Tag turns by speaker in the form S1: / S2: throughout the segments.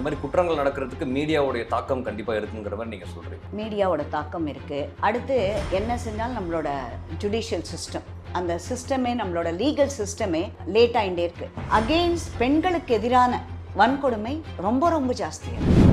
S1: இந்த மாதிரி குற்றங்கள் நடக்கிறதுக்கு மீடியாவுடைய தாக்கம் கண்டிப்பாக இருக்குங்கிற மாதிரி நீங்கள் சொல்கிறீங்க
S2: மீடியாவோட தாக்கம் இருக்குது அடுத்து என்ன செஞ்சாலும் நம்மளோட ஜுடிஷியல் சிஸ்டம் அந்த சிஸ்டமே நம்மளோட லீகல் சிஸ்டமே லேட் ஆகிட்டே இருக்குது அகெயின்ஸ்ட் பெண்களுக்கு எதிரான வன்கொடுமை ரொம்ப ரொம்ப ஜாஸ்தியாக இருக்குது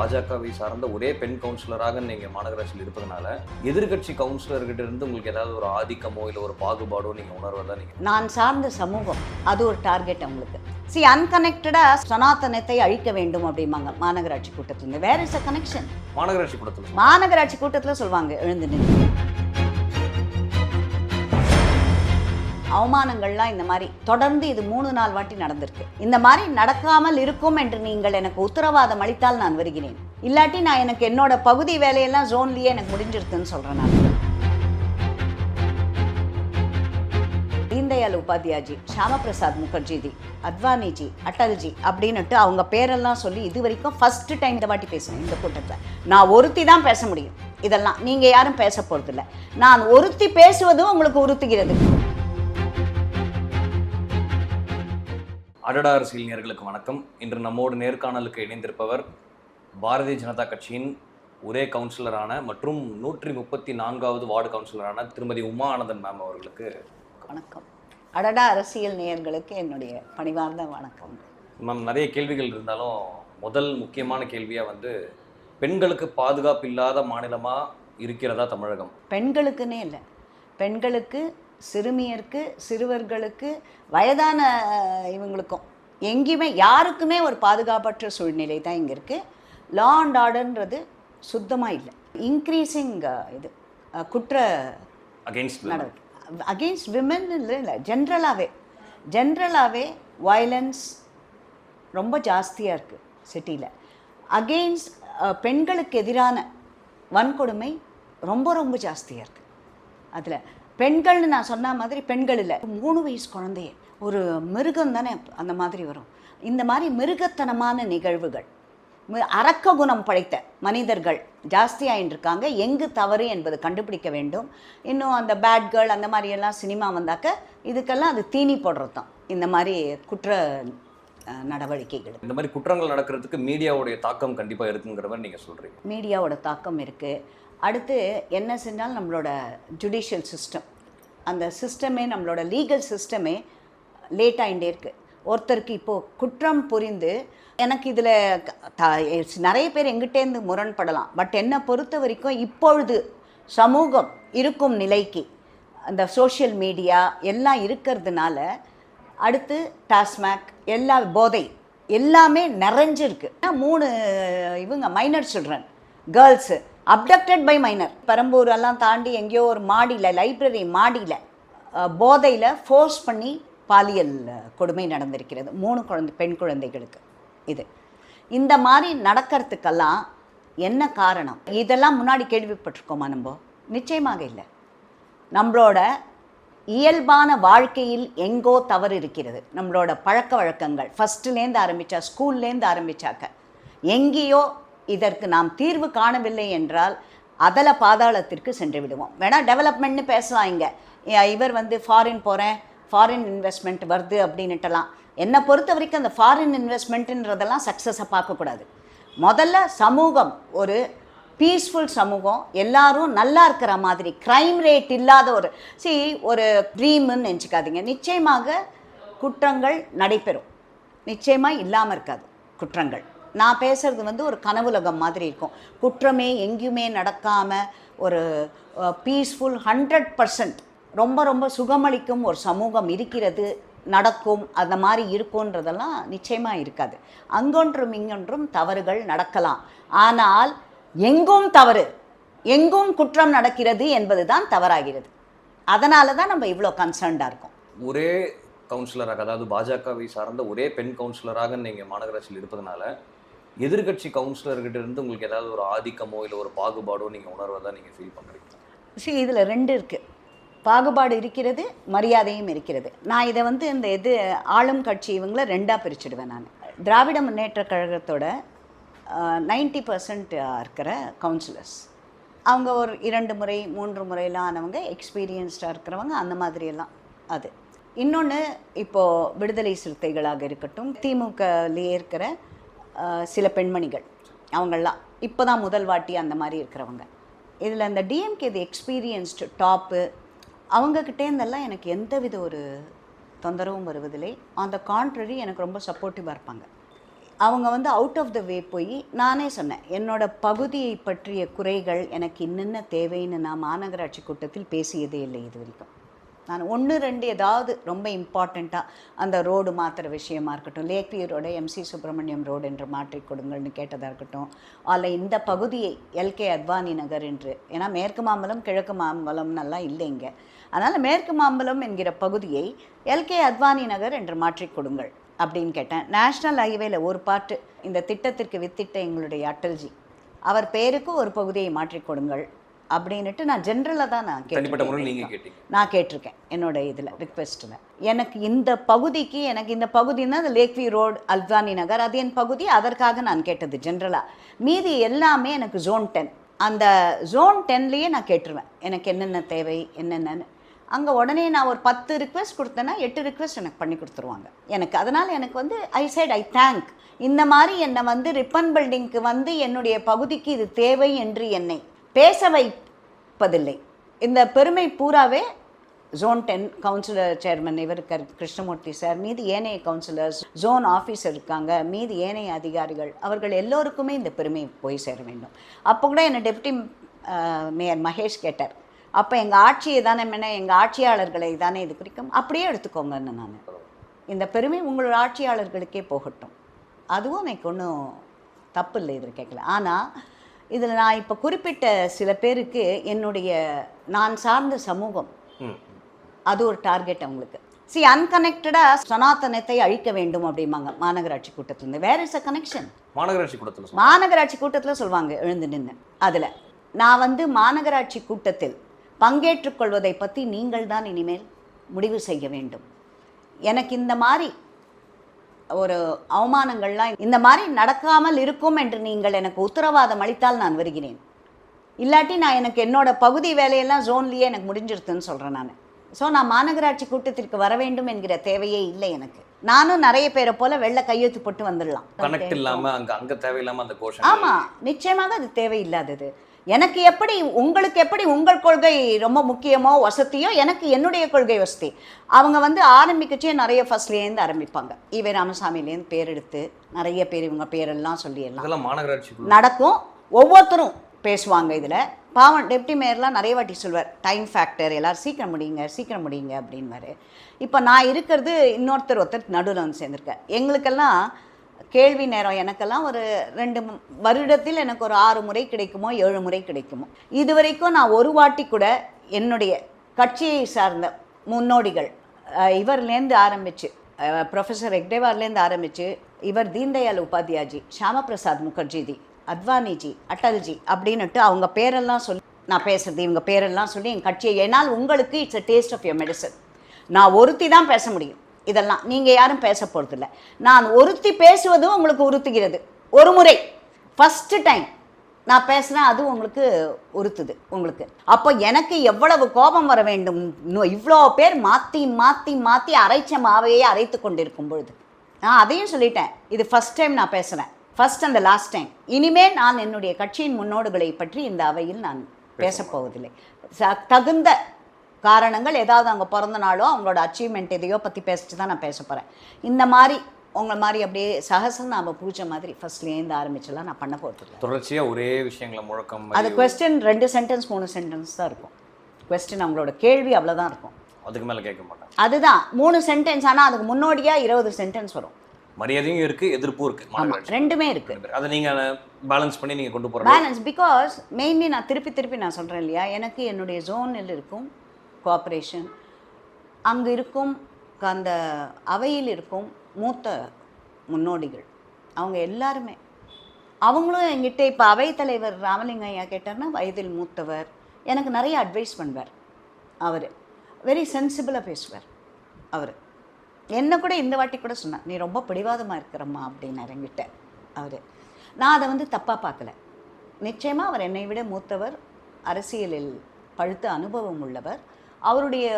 S1: பாஜகவை சார்ந்த ஒரே பெண் கவுன்சிலராக நீங்க மாநகராட்சியில் இருப்பதனால எதிர்க்கட்சி கவுன்சிலர்கிட்ட இருந்து உங்களுக்கு ஏதாவது ஒரு ஆதிக்கமோ இல்லை ஒரு பாகுபாடோ நீங்க உணர்வதா நீங்க
S2: நான் சார்ந்த சமூகம் அது ஒரு டார்கெட் அவங்களுக்கு. சி அன்கனெக்டடாக சனாதனத்தை அழிக்க வேண்டும் அப்படிம்பாங்க மாநகராட்சி கூட்டத்துலேருந்து. வேர் இஸ் அ கனெக்ஷன்
S1: மாநகராட்சி கூட்டத்தில்.
S2: மாநகராட்சி கூட்டத்தில் சொல்லுவாங்க எழுந்து நின்று அவமானங்கள்லாம் இந்த மாதிரி தொடர்ந்து இது மூணு நாள் வாட்டி நடந்திருக்கு. இந்த மாதிரி நடக்காமல் இருக்கும் என்று நீங்கள் எனக்கு உத்தரவாதம் அளித்தால் நான் வருகிறேன். இல்லாட்டி நான் எனக்கு என்னோட பகுதி வேலையெல்லாம் ஜோன்லயே எனக்கு முடிஞ்சிருக்குன்னு சொல்றேன் நான். தீன்தயாள் உபாத்யாஜி ஷியாமபிரசாத் முகர்ஜிஜி அத்வானிஜி அட்டல்ஜி அப்படின்னுட்டு அவங்க பேரெல்லாம் சொல்லி இது வரைக்கும் ஃபஸ்ட்டு டைம் இந்த வாட்டி பேசுனேன் இந்த கூட்டத்தில். நான் ஒருத்தி தான் பேச முடியும். இதெல்லாம் நீங்கள் யாரும் பேச போகிறதில்ல நான் ஒருத்தி பேசுவதும் உங்களுக்கு உறுத்துகிறது.
S1: அடடா அரசியல் நேயர்களுக்கு வணக்கம். இன்று நம்மோடு நேர்காணலுக்கு இணைந்திருப்பவர் பாரதிய ஜனதா கட்சியின் ஒரே கவுன்சிலரான மற்றும் நூற்றி முப்பத்தி நான்காவது வார்டு கவுன்சிலரான திருமதி உமா ஆனந்தன் மேம் அவர்களுக்கு
S2: வணக்கம். அடடா அரசியல் நேயர்களுக்கு என்னுடைய பணிவார்ந்த வணக்கம்.
S1: மேம் நிறைய கேள்விகள் இருந்தாலும் முதல் முக்கியமான கேள்வியாக வந்து பெண்களுக்கு பாதுகாப்பு இல்லாத மாநிலமாக இருக்கிறதா தமிழகம்?
S2: பெண்களுக்குன்னே இல்லை. பெண்களுக்கு சிறுமியருக்கு சிறுவர்களுக்கு வயதான இவங்களுக்கும் எங்கேயுமே யாருக்குமே ஒரு பாதுகாப்பற்ற சூழ்நிலை தான் இங்கே இருக்குது லா அண்ட் ஆர்டர்ன்றது சுத்தமாக இல்லை. இன்க்ரீசிங் இது குற்ற நடவடிக்கை. அகெயின்ஸ்ட் விமன் இல்லை இல்லை ஜென்ரலாகவே ஜென்ரலாகவே வயலன்ஸ் ரொம்ப ஜாஸ்தியாக இருக்குது சிட்டியில் அகெயின்ஸ்ட் பெண்களுக்கு எதிரான வன்கொடுமை ரொம்ப ரொம்ப ஜாஸ்தியாக இருக்குது அதில் பெண்கள்னு நான் சொன்ன மாதிரி பெண்கள் இல்லை. மூணு வயசு குழந்தைய. ஒரு மிருகம் தானே அந்த மாதிரி வரும். இந்த மாதிரி மிருகத்தனமான நிகழ்வுகள். அரக்க குணம் படைத்த மனிதர்கள் இருக்காங்க எங்கு தவறு என்பது கண்டுபிடிக்க வேண்டும். இன்னும் அந்த பேட் கேர்ள் அந்த மாதிரி எல்லாம் சினிமா வந்தாக்க இதுக்கெல்லாம் அது தீனி போடுறது தான் இந்த மாதிரி குற்ற நடவடிக்கைகள்.
S1: இந்த மாதிரி குற்றங்கள் நடக்கிறதுக்கு மீடியாவுடைய தாக்கம் கண்டிப்பாக இருக்குங்கிற மாதிரி நீங்கள் சொல்கிறீங்க
S2: மீடியாவோட தாக்கம் இருக்குது அடுத்து என்ன செஞ்சாலும் நம்மளோட ஜுடிஷியல் சிஸ்டம் அந்த சிஸ்டமே நம்மளோட லீகல் சிஸ்டமே லேட் ஆகிட்டே இருக்குது ஒருத்தருக்கு இப்போது குற்றம் புரிந்து எனக்கு இதில் நிறைய பேர் எங்கிட்டேருந்து முரண்படலாம். பட் என்னை பொறுத்த வரைக்கும் இப்பொழுது சமூகம் இருக்கும் நிலைக்கு அந்த சோஷியல் மீடியா எல்லாம் இருக்கிறதுனால அடுத்து டாஸ்மாக் எல்லா போதை எல்லாமே நிறைஞ்சிருக்கு. மூணு இவங்க minor children girls abducted by minor Perambur எல்லாம் தாண்டி எங்கேயோ ஒரு மாடியில் லைப்ரரி மாடியில் போதையில் ஃபோர்ஸ் பண்ணி பாலியல் கொடுமை நடந்திருக்கிறது. மூணு குழந்தை பெண் குழந்தைகளுக்கு இது. இந்த மாதிரி நடக்கிறதுக்கெல்லாம் என்ன காரணம்? இதெல்லாம் முன்னாடி கேள்விப்பட்டிருக்கோமா நம்ம? நிச்சயமாக இல்லை. நம்மளோட இயல்பான வாழ்க்கையில் எங்கோ தவறு இருக்கிறது. நம்மளோட பழக்க வழக்கங்கள் ஃபஸ்ட்டுலேருந்து ஆரம்பித்தா ஸ்கூல்லேருந்து ஆரம்பித்தாக்க எங்கேயோ இதற்கு நாம் தீர்வு காணவில்லை என்றால் அதல பாதாளத்திற்கு சென்று விடுவோம் வேணால் டெவலப்மெண்ட்னு பேசலாம் இங்கே. இவர் வந்து ஃபாரின் போகிறேன் ஃபாரின் இன்வெஸ்ட்மெண்ட் வருது அப்படின்னுட்டலாம். என்னை பொறுத்த வரைக்கும் அந்த ஃபாரின் இன்வெஸ்ட்மெண்ட்டுன்றதெல்லாம் சக்ஸஸை பார்க்கக்கூடாது. முதல்ல சமூகம் ஒரு பீஸ்ஃபுல் சமூகம் எல்லாரும் நல்லா இருக்கிற மாதிரி க்ரைம் ரேட் இல்லாத ஒரு சி ஒரு ட்ரீம்னு நினச்சிக்காதீங்க. நிச்சயமாக குற்றங்கள் நடைபெறும். நிச்சயமாக இல்லாமல் இருக்காது குற்றங்கள். நான் பேசுறது வந்து ஒரு கனவுலகம் மாதிரி இருக்கும். குற்றமே எங்கேயுமே நடக்காமல் ஒரு பீஸ்ஃபுல் ஹண்ட்ரட் பர்சன்ட் ரொம்ப ரொம்ப சுகமளிக்கும் ஒரு சமூகம் இருக்கிறது நடக்கும் அந்த மாதிரி இருக்கும்ன்றதெல்லாம் நிச்சயமாக இருக்காது. அங்கொன்றும் இங்கொன்றும் தவறுகள் நடக்கலாம். ஆனால் எங்கும் தவறு எங்கும் குற்றம் நடக்கிறது என்பதுதான் தவறாகிறது. அதனால தான் நம்ம இவ்வளோ கன்சர்ன்டாக இருக்கோம்.
S1: ஒரே கவுன்சிலராக அதாவது பாஜகவை சார்ந்த ஒரே பெண் கவுன்சிலராக நீங்கள் மாநகராட்சியில் இருப்பதனால எதிர்க்கட்சி கவுன்சிலர்கிட்ட இருந்து உங்களுக்கு ஏதாவது ஒரு ஆதிக்கமோ இல்லை ஒரு பாகுபாடோ நீங்கள் உணர்வதா நீங்கள் ஃபீல் பண்ணுறீங்க
S2: சரி இதில் ரெண்டு இருக்குது பாகுபாடு இருக்கிறது மரியாதையும் இருக்கிறது. நான் இதை வந்து இந்த இது ஆளும் கட்சி இவங்கள ரெண்டாக பிரிச்சுடுவேன் நான். திராவிட முன்னேற்ற கழகத்தோட நைன்டி பர்சன்ட் இருக்கிற கவுன்சிலர்ஸ் அவங்க ஒரு இரண்டு முறை மூன்று முறையெல்லாம் ஆனவங்க எக்ஸ்பீரியன்ஸ்டாக இருக்கிறவங்க அந்த மாதிரியெல்லாம் அது. இன்னொன்று இப்போது விடுதலை சிறுத்தைகளாக இருக்கட்டும் திமுகலேயே இருக்கிற சில பெண்மணிகள் அவங்களாம் இப்போ தான் முதல் வாட்டி அந்த மாதிரி இருக்கிறவங்க. இதில் அந்த டிஎம்கே இது எக்ஸ்பீரியன்ஸ்டு டாப்பு அவங்கக்கிட்டேருந்தெல்லாம் எனக்கு எந்த வித ஒரு தொந்தரவும் வருவதில்லை. அந்த கான்ட்ரரி எனக்கு ரொம்ப சப்போர்ட்டிவாக இருப்பாங்க. அவங்க வந்து அவுட் ஆஃப் த வே போய் நானே சொன்னேன் என்னோடய பகுதியை பற்றிய குறைகள் எனக்கு இன்னென்ன தேவைன்னு நான் மாநகராட்சி கூட்டத்தில் பேசியதே இல்லை இது வரைக்கும். நான் ஒன்று ரெண்டு ஏதாவது ரொம்ப இம்பார்ட்டண்ட்டாக அந்த ரோடு மாற்றுற விஷயமா இருக்கட்டும் lake view road M C Subramaniam road என்று மாற்றி கொடுங்கள்னு கேட்டதாக இருக்கட்டும் அதில் இந்த பகுதியை எல்கே அத்வானி நகர் என்று ஏன்னா மேற்கு மாம்பலம் கிழக்கு மாம்பலம்னெல்லாம் இல்லை இல்லைங்க அதனால் மேற்கு மாம்பலம் என்கிற பகுதியை எல்கே அத்வானி நகர் என்று மாற்றி கொடுங்கள் அப்படின்னு கேட்டேன். நேஷ்னல் ஹைவேல ஒரு பாட்டு இந்த திட்டத்திற்கு வித்திட்ட எங்களுடைய அட்டல்ஜி. அவர் பேருக்கு ஒரு பகுதியை மாற்றிக் கொடுங்கள். அப்படின்னுட்டு நான் ஜென்ரலாக தான் நான்
S1: கேட்டீங்க.
S2: நான் கேட்டிருக்கேன் என்னோட இதில் ரிக்வெஸ்ட்டில் எனக்கு இந்த பகுதிக்கு எனக்கு இந்த பகுதின்னா அந்த lake view road Alwani Nagar அது என் பகுதி அதற்காக நான் கேட்டது ஜென்ரலாக மீதி எல்லாமே எனக்கு ஜோன் டென் அந்த ஜோன் டென்லேயே நான் கேட்டுருவேன். எனக்கு என்னென்ன தேவை என்னென்னன்னு. அங்கே உடனே நான் ஒரு பத்து ரிக்வெஸ்ட் கொடுத்தேன்னா எட்டு ரிக்வெஸ்ட் எனக்கு பண்ணி கொடுத்துருவாங்க. எனக்கு அதனால் எனக்கு வந்து ஐ சைட் ஐ தேங்க் இந்த மாதிரி என்னை வந்து ரிப்பன் பில்டிங்க்கு வந்து என்னுடைய பகுதிக்கு இது தேவை என்று என்னை பேச வைப்பதில்லை. இந்த பெருமை பூராவே ஜோன் டென் கவுன்சிலர் சேர்மன் இவர் கர் கிருஷ்ணமூர்த்தி சார் மீதி ஏனைய கவுன்சிலர்ஸ் ஜோன் ஆஃபீஸர் இருக்காங்க மீதி ஏனைய அதிகாரிகள் அவர்கள் எல்லோருக்குமே இந்த பெருமை போய் சேர வேண்டும். அப்போ கூட என்னை டெப்டி மேயர் மகேஷ் கேட்டார். அப்போ எங்கள் ஆட்சியை தானே என்ன எங்கள் ஆட்சியாளர்களை தானே இது குறிக்கும்? அப்படியே எடுத்துக்கோங்கன்னு நான். இந்த பெருமை உங்களோட ஆட்சியாளர்களுக்கே போகட்டும். அதுவும் எனக்கு ஒன்றும் தப்பு இல்லை இதில் கேட்கல. ஆனால் இதில் நான் இப்போ குறிப்பிட்ட சில பேருக்கு என்னுடைய நான் சார்ந்த சமூகம் அது ஒரு டார்கெட் அவங்களுக்கு. சி அன்கனெக்டடாக சனாதனத்தை அழிக்க வேண்டும் அப்படிம்பாங்க மாநகராட்சி கூட்டத்துலேருந்து. வேர் இஸ் அ கனெக்ஷன்
S1: மாநகராட்சி கூட்டத்தில்
S2: மாநகராட்சி கூட்டத்தில் சொல்லுவாங்க எழுந்து நின்று அதில் நான் வந்து மாநகராட்சி கூட்டத்தில் பங்கேற்றுக் கொள்வதை பற்றி நீங்கள் தான் இனிமேல் முடிவு செய்ய வேண்டும். எனக்கு இந்த மாதிரி ஒரு அவமானங்கள்லாம் இந்த மாதிரி நடக்காமல் இருக்கும் என்று நீங்கள் எனக்கு உத்தரவாதம் அளித்தால் நான் வருகிறேன். இல்லாட்டி நான் எனக்கு என்னோட பகுதி வேலையெல்லாம் ஜோன்லேயே எனக்கு முடிஞ்சிருத்துன்னு சொல்கிறேன் நான். ஸோ நான் மாநகராட்சி கூட்டத்திற்கு வர வேண்டும் என்கிற தேவையே இல்லை எனக்கு. நானும் நிறைய பேரை போல வெள்ளை கையெழுத்து போட்டு வந்துடலாம்.
S1: கனெக்ட் இல்லாம அங்க அங்க தேவையில்லாம அந்த கோஷம்
S2: ஆமா நிச்சயமாக அது தேவையில்லாதது. எனக்கு எப்படி உங்களுக்கு எப்படி உங்கள் கொள்கை ரொம்ப முக்கியமோ வசதியோ எனக்கு என்னுடைய கொள்கை வசதி. அவங்க வந்து ஆரம்பிக்கச்சே நிறைய ஃபர்ஸ்ட்லேருந்து ஆரம்பிப்பாங்க. ஈவே ராமசாமிலேருந்து பேர் எடுத்து நிறைய பேர் இவங்க பேரெல்லாம் சொல்லி எல்லாம்
S1: மாநகராட்சி
S2: நடக்கும். ஒவ்வொருத்தரும் பேசுவாங்க இதில். பாவம் டெப்டி மேயர்லாம் நிறைய வாட்டி சொல்வார் டைம் ஃபேக்டர் எல்லோரும் சீக்கிரம் முடியுங்க சீக்கிரம் முடியுங்க அப்படின்வாரு இப்போ நான் இருக்கிறது இன்னொருத்தர் ஒருத்தர் நடுவில் வந்து சேர்ந்துருக்கேன் எங்களுக்கெல்லாம் கேள்வி நேரம் எனக்கெல்லாம் ஒரு ரெண்டு வருடத்தில் எனக்கு ஒரு ஆறு முறை கிடைக்குமோ ஏழு முறை கிடைக்குமோ. இது வரைக்கும் நான் ஒரு வாட்டி கூட என்னுடைய கட்சியை சார்ந்த முன்னோடிகள் இவர்லேருந்து ஆரம்பித்து ப்ரொஃபஸர் எக்டேவார்லேருந்து ஆரம்பித்து இவர் தீன்தயாள் உபாத்யாஜி ஷியாமபிரசாத் முகர்ஜிதி அத்வானிஜி அட்டல்ஜி அப்படின்னுட்டு அவங்க பேரெல்லாம் சொல்லி நான் பேசுறது இவங்க பேரெல்லாம் சொல்லி என் கட்சியை ஏன்னால் உங்களுக்கு it's a taste of your medicine நான் ஒருத்தி தான் பேச முடியும். இதெல்லாம் நீங்கள் யாரும் பேச போகிறதில்ல நான் ஒருத்தி பேசுவதும் உங்களுக்கு உறுத்துகிறது. ஒரு முறை. ஃபஸ்ட்டு டைம் நான் பேசுகிறேன் அது உங்களுக்கு உறுத்துது உங்களுக்கு. அப்போ எனக்கு எவ்வளவு கோபம் வர வேண்டும்? இன்னும் இவ்வளோ பேர் மாற்றி மாற்றி மாற்றி அரைச்ச மாவையே அரைத்து கொண்டிருக்கும் பொழுது. நான் அதையும் சொல்லிட்டேன். இது ஃபஸ்ட் டைம் நான் பேசுகிறேன் ஃபர்ஸ்ட் அந்த லாஸ்ட் டைம் இனிமேல் நான் என்னுடைய கட்சியின் முன்னோடுகளை பற்றி இந்த அவையில் நான் பேசப் போவதில்லை. ச- தகுந்த காரணங்கள் ஏதாவது அவங்க பிறந்த நாளோ அவங்களோட அச்சீவ்மெண்ட் எதையோ பற்றி பேசிட்டு தான் நான் பேச போகிறேன் இந்த மாதிரி உங்களை மாதிரி அப்படியே சகசநாம பூஜை மாதிரி ஃபர்ஸ்ட்லேருந்து ஆரம்பிச்செல்லாம் நான் பண்ண போகிறதில்ல
S1: தொடர்ச்சியா ஒரே விஷயங்களை முழக்கம்
S2: அது கொஸ்டின் ரெண்டு சென்டென்ஸ் மூணு சென்டென்ஸ் தான் இருக்கும். கொஸ்டின் அவங்களோட கேள்வி அவ்வளோதான் இருக்கும்.
S1: அதுக்கு மேல கேட்க மாட்டாங்க.
S2: அதுதான். மூணு சென்டென்ஸ் ஆனால் அதுக்கு முன்னோடியாக இருபது சென்டென்ஸ் வரும்.
S1: மரியாதையும் இருக்கு எதிர்ப்பும் இருக்கு.
S2: ரெண்டுமே
S1: பேர். அதை நீங்க பேலன்ஸ் பண்ணி நீங்க கொண்டு போறது
S2: பேலன்ஸ் பிகாஸ் மெயின்லி நான் திருப்பி திருப்பி நான் சொல்கிறேன் இல்லையா? எனக்கு என்னுடைய ஜோனில் இருக்கும் கோஆப்ரேஷன் அங்கே இருக்கும் அந்த அவையில் இருக்கும் மூத்த முன்னோடிகள். அவங்க எல்லாருமே. அவங்களும் என்கிட்ட இப்போ அவைத்தலைவர் ராமலிங்கம் ஐயா கேட்டார்னா வயதில் மூத்தவர். எனக்கு நிறைய அட்வைஸ் பண்ணுவார். அவர். வெரி சென்சிபிளாக பேசுவார். அவர். என்ன கூட இந்த வாட்டி கூட சொன்னார் நீ ரொம்ப பிடிவாதமாக இருக்கிறம்மா அப்படின்னு என்கிட்ட அவர். நான் அதை வந்து தப்பாக பார்க்கல. நிச்சயமாக அவர் என்னை விட மூத்தவர் அரசியலில் பழுத்த அனுபவம் உள்ளவர். அவருடைய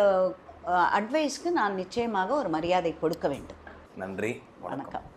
S2: அட்வைஸ்க்கு நான் நிச்சயமாக ஒரு மரியாதை கொடுக்க வேண்டும்.
S1: நன்றி
S2: வணக்கம்.